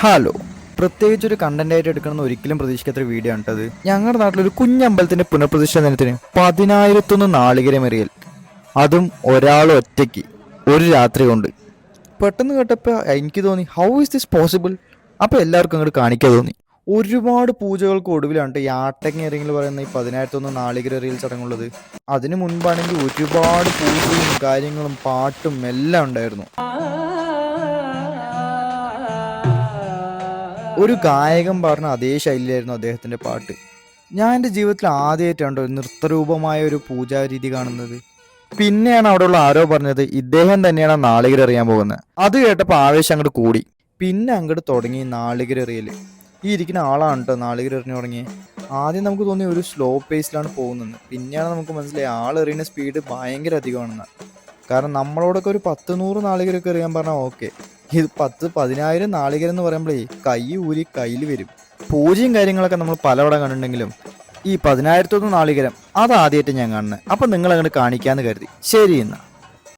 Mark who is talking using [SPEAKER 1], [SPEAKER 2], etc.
[SPEAKER 1] Hello പ്രത്യേകിച്ച് ഒരു content ആയിട്ട് എടുക്കണമെന്ന് ഒരിക്കലും പ്രതീക്ഷിക്കാത്ത ഒരു വീഡിയോ ആണ് ഞങ്ങളുടെ നാട്ടിലൊരു കുഞ്ഞമ്പലത്തിന്റെ പുനഃപ്രതിഷ്ഠ ദിനത്തിന് പതിനായിരത്തൊന്ന് നാളികരം എറിയൽ. അതും ഒരാൾ ഒറ്റയ്ക്ക് ഒരു രാത്രി കൊണ്ട്. പെട്ടെന്ന് കേട്ടപ്പോൾ എനിക്ക് തോന്നി ഹൗ ഇസ് ദിസ് പോസിബിൾ അപ്പോൾ എല്ലാവർക്കും അങ്ങോട്ട് കാണിക്കാൻ തോന്നി. ഒരുപാട് പൂജകൾക്ക് ഒടുവിലാണ് ഈ ആട്ടങ്ങ പറയുന്ന ഈ പതിനായിരത്തൊന്ന് നാളികര എറിയൽ ചടങ്ങുള്ളത്. അതിനു മുൻപാണെങ്കിൽ ഒരുപാട് പൂജയും കാര്യങ്ങളും പാട്ടും എല്ലാം ഉണ്ടായിരുന്നു. ഒരു ഗായകൻ പറഞ്ഞ അതേ ശൈലിയായിരുന്നു അദ്ദേഹത്തിന്റെ പാട്ട്. ഞാൻ എന്റെ ജീവിതത്തിൽ ആദ്യമായിട്ടാണ് ഒരു നൃത്തരൂപമായ ഒരു പൂജാരീതി കാണുന്നത്? പിന്നെയാണ് അവിടെയുള്ള ആരോ പറഞ്ഞത് ഇദ്ദേഹം തന്നെയാണ് നാളികർ എറിയാൻ പോകുന്നത്. അത് കേട്ടപ്പോൾ ആവേശം അങ്ങോട്ട് കൂടി. പിന്നെ അങ്ങോട്ട് തുടങ്ങി നാളികർ എറിയൽ ഈ ഇരിക്കുന്ന ആളാണ് കേട്ടോ നാളികർ എറിഞ്ഞു തുടങ്ങി ആദ്യം നമുക്ക് തോന്നി ഒരു സ്ലോ പേസിലാണ് പോകുന്നത്. പിന്നെയാണ് നമുക്ക് മനസ്സിലായി ആൾ എറിയുന്ന സ്പീഡ് ഭയങ്കര അധികമാണെന്ന് കാരണം നമ്മളോടൊക്കെ ഒരു പത്ത് നൂറ് നാളികരൊക്കെ എറിയാൻ പറഞ്ഞാൽ ഓക്കെ ഇത് പത്ത് പതിനായിരം നാളികരം എന്ന് പറയുമ്പോഴേ കൈ ഊരി കയ്യിൽ വരും. പൂജയും കാര്യങ്ങളൊക്കെ നമ്മൾ പലവടം കണ്ടിട്ടുണ്ടെങ്കിലും ഈ പതിനായിരത്തൊന്ന് നാളികരം അതാദ്യമായിട്ട് ഞാൻ കാണുന്നത് അപ്പം നിങ്ങൾ അങ്ങോട്ട് കാണിക്കാന്ന് കരുതി. ശരി എന്നാ.